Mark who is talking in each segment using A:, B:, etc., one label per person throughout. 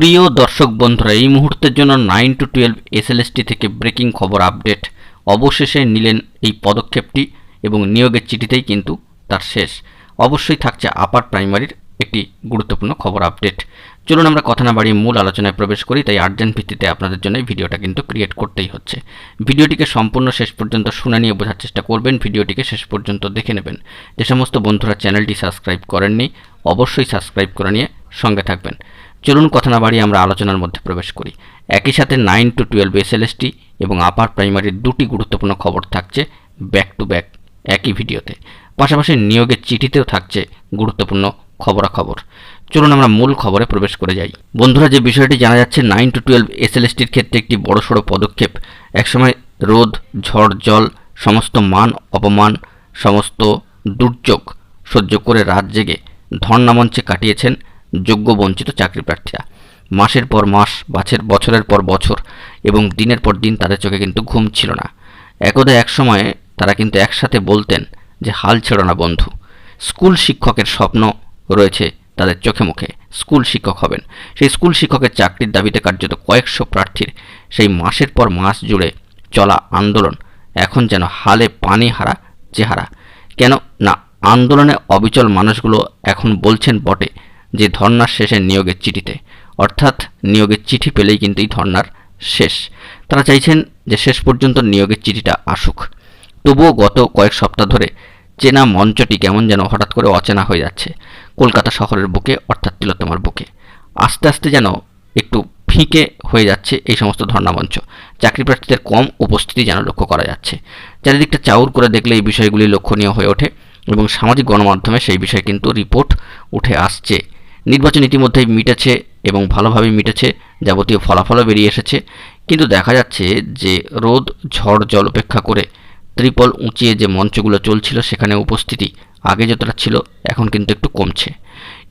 A: প্রিয় দর্শক বন্ধুরা, এই মুহূর্তের জন্য নাইন টু টুয়েলভ এসএলএসটি থেকে ব্রেকিং খবর আপডেট অবশেষে নিলেন এই পদক্ষেপটি এবং নিয়োগের চিঠিতেই কিন্তু তার শেষ। অবশ্যই থাকছে আপার প্রাইমারির একটি গুরুত্বপূর্ণ খবর আপডেট চলুন আমরা কথা না বাড়িয়ে মূল আলোচনায় প্রবেশ করি, তাই আর্জেন্ট ভিত্তিতে আপনাদের জন্য ভিডিওটা কিন্তু ক্রিয়েট করতেই হচ্ছে। ভিডিওটিকে সম্পূর্ণ শেষ পর্যন্ত শুনে নিয়ে বোঝার চেষ্টা করবেন, ভিডিওটিকে শেষ পর্যন্ত দেখে নেবেন। যে সমস্ত বন্ধুরা চ্যানেলটি সাবস্ক্রাইব করেননি, অবশ্যই সাবস্ক্রাইব করে নিয়ে সঙ্গে থাকবেন। চলুন কথা না বাড়িয়ে আমরা আলোচনার মধ্যে প্রবেশ করি। একই সাথে নাইন টু টুয়েলভ এসএলএসটি এবং আপার প্রাইমারির দুটি গুরুত্বপূর্ণ খবর থাকছে ব্যাক টু ব্যাক একই ভিডিওতে। পাশাপাশি নিয়োগের চিঠিতেও থাকছে গুরুত্বপূর্ণ খবরাখবর। চলুন আমরা মূল খবরে প্রবেশ করে যাই। বন্ধুরা, যে বিষয়টি জানা যাচ্ছে নাইন টু টুয়েলভ এস এসএলএসটির ক্ষেত্রে একটি বড়সড় পদক্ষেপ। একসময় রোদ, ঝড়, জল, সমস্ত মান অপমান, সমস্ত দুর্যোগ সহ্য করে রাত জেগে ধর্ণামঞ্চে কাটিয়েছেন যোগ্য বঞ্চিত চাকরি প্রার্থীরা মাসের পর মাস বাছের বছরের পর বছর এবং দিনের পর দিন তাদের চোখে কিন্তু ঘুম ছিল না। একদা এক সময়ে তারা কিন্তু একসাথে বলতেন যে, হাল ছেড়ো না বন্ধু। স্কুল শিক্ষকের স্বপ্ন রয়েছে তাদের চোখে মুখে। স্কুল শিক্ষক হবেন। সেই স্কুল শিক্ষকের চাকরির দাবিতে কার্যত কয়েকশো প্রার্থীর সেই মাসের পর মাস জুড়ে চলা আন্দোলন এখন যেন হালে পানি হারা চেহারা। কেন না, আন্দোলনে অবিচল মানুষগুলো এখন বলছেন বটে যে ধর্নার শেষে নিয়োগের চিঠিতে। অর্থাৎ নিয়োগের চিঠি পেলেই কিন্তু এই ধর্নার শেষ। তারা চাইছেন যে শেষ পর্যন্ত নিয়োগের চিঠিটা আসুক। তবুও গত কয়েক সপ্তাহ ধরে চেনা মঞ্চটি কেমন যেন হঠাৎ করে অচেনা হয়ে যাচ্ছে। কলকাতা শহরের বুকে, অর্থাৎ তিলোত্তমার বুকে। আস্তে আস্তে যেন একটু ফিকে হয়ে যাচ্ছে এই সমস্ত ধর্ণামঞ্চ চাকরি প্রার্থীদের কম উপস্থিতি যেন লক্ষ্য করা যাচ্ছে। চারিদিকটা চাউর করে দেখলে এই বিষয়গুলি লক্ষণীয় হয়ে ওঠে এবং সামাজিক গণমাধ্যমে সেই বিষয়ে কিন্তু রিপোর্ট উঠে আসছে। নির্বাচন ইতিমধ্যেই মিটেছে এবং ভালোভাবেই মিটেছে, যাবতীয় ফলাফলও বেরিয়ে এসেছে। কিন্তু দেখা যাচ্ছে যে রোদ, ঝড়, জল উপেক্ষা করে ত্রিপল উঁচিয়ে যে মঞ্চগুলো চলছিল, সেখানে উপস্থিতি আগে যতটা ছিল, এখন কিন্তু একটু কমছে।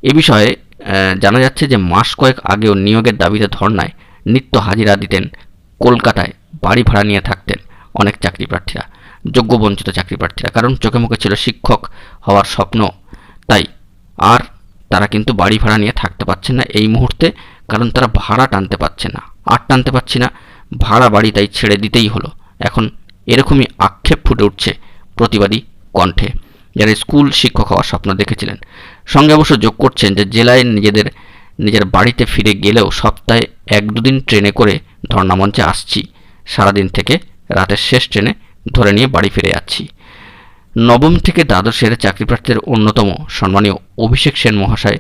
A: এ বিষয়ে জানা যাচ্ছে যে মাস কয়েক আগেও নিয়োগের দাবিতে ধর্নায় নিত্য হাজিরা দিতেন কলকাতায় বাড়ি ভাড়া নিয়ে থাকতেন অনেক চাকরি প্রার্থীরা যোগ্য বঞ্চিত চাকরি প্রার্থীরা কারণ চোখে মুখে ছিল শিক্ষক হওয়ার স্বপ্ন। তাই আর তারা কিন্তু বাড়ি ভাড়া নিয়ে থাকতে পারছে না এই মুহূর্তে, কারণ তারা ভাড়া টানতে পারছে না। আর টানতে পারছি না, ভাড়া বাড়ি তাই ছেড়ে দিতেই হলো। এখন এরকমই আক্ষেপ ফুটে উঠছে প্রতিবাদী কণ্ঠে। যারা স্কুল শিক্ষক হওয়ার স্বপ্ন দেখেছিলেন, সঙ্গে অবশ্য যোগ করছেন যে জেলায় নিজেদের, নিজের বাড়িতে ফিরে গেলেও সপ্তাহে এক দুদিন ট্রেনে করে ধর্নামঞ্চে আসছি। সারাদিন থেকে রাতের শেষ ট্রেনে ধরে নিয়ে বাড়ি ফিরে যাচ্ছি। নবম থেকে দ্বাদশের চাকরি প্রার্থীদের অন্যতম সম্মানীয় অভিষেক সেন মহাশয়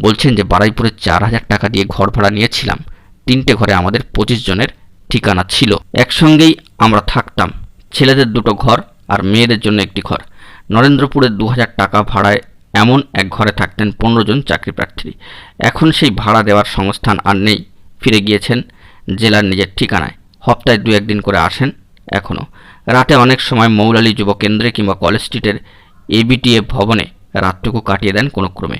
A: বলছেন যে, বারাইপুরে চার হাজার টাকা দিয়ে ঘর ভাড়া নিয়েছিলাম। তিনটে ঘরে আমাদের পঁচিশ জনের ঠিকানা ছিল। একসঙ্গেই আমরা থাকতাম। ছেলেদের দুটো ঘর আর মেয়েদের জন্য একটি ঘর। নরেন্দ্রপুরে দু হাজার টাকা ভাড়ায় এমন এক ঘরে থাকতেন পনেরো জন চাকরি প্রার্থী এখন সেই ভাড়া দেওয়ার সংস্থান আর নেই। ফিরে গিয়েছেন জেলার নিজের ঠিকানায়। হপ্তায় দু একদিন করে আসেন এখনও রাতে অনেক সময় মৌলালী যুব কেন্দ্রে কিংবা কলেজ স্ট্রিটের এবিটিএ ভবনে রাতটুকু কাটিয়ে দেন কোনো ক্রমে।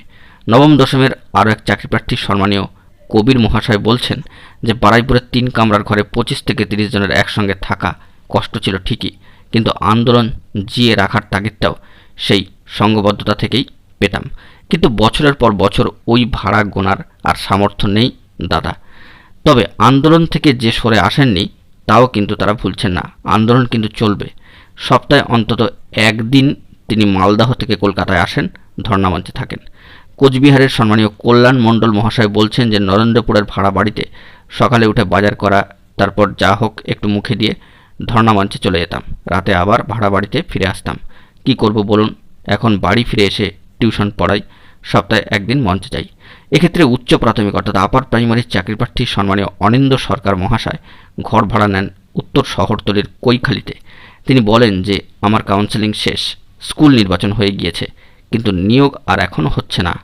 A: নবম দশমের আরও এক চাকরিপ্রার্থী সম্মানীয় কবির মহাশয় বলছেন যে, বারাইপুরের তিন কামরার ঘরে পঁচিশ থেকে তিরিশ জনের একসঙ্গে থাকা কষ্ট ছিল ঠিকই, কিন্তু আন্দোলন জিয়ে রাখার তাগিদটাও সেই সঙ্গবদ্ধতা থেকেই পেতাম। কিন্তু বছরের পর বছর ওই ভাড়া গোনার আর সামর্থ্য নেই দাদা। তবে আন্দোলন থেকে যে সরে আসেননি তাও কিন্তু তারা ভুলছেন না। আন্দোলন কিন্তু চলবে। সপ্তাহে অন্তত একদিন তিনি মালদাহ থেকে কলকাতায় আসেন ধর্নামঞ্চে থাকেন। কোচবিহারের সম্মানীয় কল্যাণ মণ্ডল মহাশয় বলছেন যে, নরেন্দ্রপুরের ভাড়া বাড়িতে সকালে উঠে বাজার করা, তারপর যা হোক একটু মুখে দিয়ে ধর্নামঞ্চে চলে যেতাম। রাতে আবার ভাড়া বাড়িতে ফিরে আসতাম। কি করব বলুন? এখন বাড়ি ফিরে এসে টিউশন পড়াই। সপ্তাহে একদিন মঞ্চে যাই। এক্ষেত্রে উচ্চ প্রাথমিক অর্থাৎ আপার প্রাইমারির চাকরিপ্রার্থী সম্মানীয় অনিন্দ সরকার মহাশয় ঘর ভাড়া নেন উত্তর শহরতলির কৈখালিতে। তিনি বলেন যে, আমার কাউন্সেলিং শেষ, স্কুল নির্বাচন হয়ে গিয়েছে, কিন্তু নিয়োগ আর এখনও হচ্ছে না।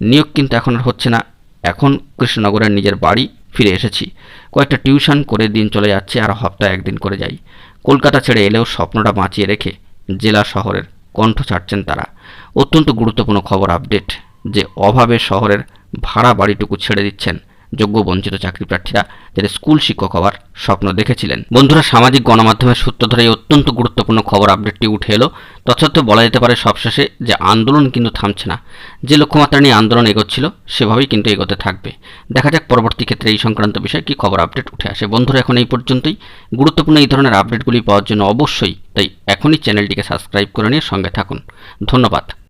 A: নিয়োগ কিন্তু এখন আর হচ্ছে না। এখন কৃষ্ণনগরের নিজের বাড়ি ফিরে এসেছি। কয়েকটা টিউশন করে দিন চলে যাচ্ছে, আর হপ্তাহে একদিন করে যাই। কলকাতা ছেড়ে এলেও স্বপ্নটা বাঁচিয়ে রেখে জেলা শহরের কণ্ঠ ছাড়ছেন তারা। অত্যন্ত গুরুত্বপূর্ণ খবর আপডেট যে অভাবে শহরের ভাড়া বাড়িটুকু ছেড়ে দিচ্ছেন যোগ্য বঞ্চিত চাকরি প্রার্থীরা যারা স্কুল শিক্ষক হওয়ার স্বপ্ন দেখেছিলেন। বন্ধুরা, সামাজিক গণমাধ্যমের সূত্র ধরে এই অত্যন্ত গুরুত্বপূর্ণ খবর আপডেটটি উঠে এলো। তৎসত্ত্বেও বলা যেতে পারে, সবশেষে যে আন্দোলন কিন্তু থামছে না। যে লক্ষ্যমাত্রা নিয়ে আন্দোলন এগোচ্ছিল, সেভাবেই কিন্তু এগোতে থাকবে। দেখা যাক পরবর্তী ক্ষেত্রে এই সংক্রান্ত বিষয়ে কি খবর আপডেট উঠে আসে। বন্ধুরা, এখন এই পর্যন্তই। গুরুত্বপূর্ণ এই ধরনের আপডেটগুলি পাওয়ার জন্য অবশ্যই তাই এখনই চ্যানেলটিকে সাবস্ক্রাইব করে নিয়ে সঙ্গে থাকুন। ধন্যবাদ।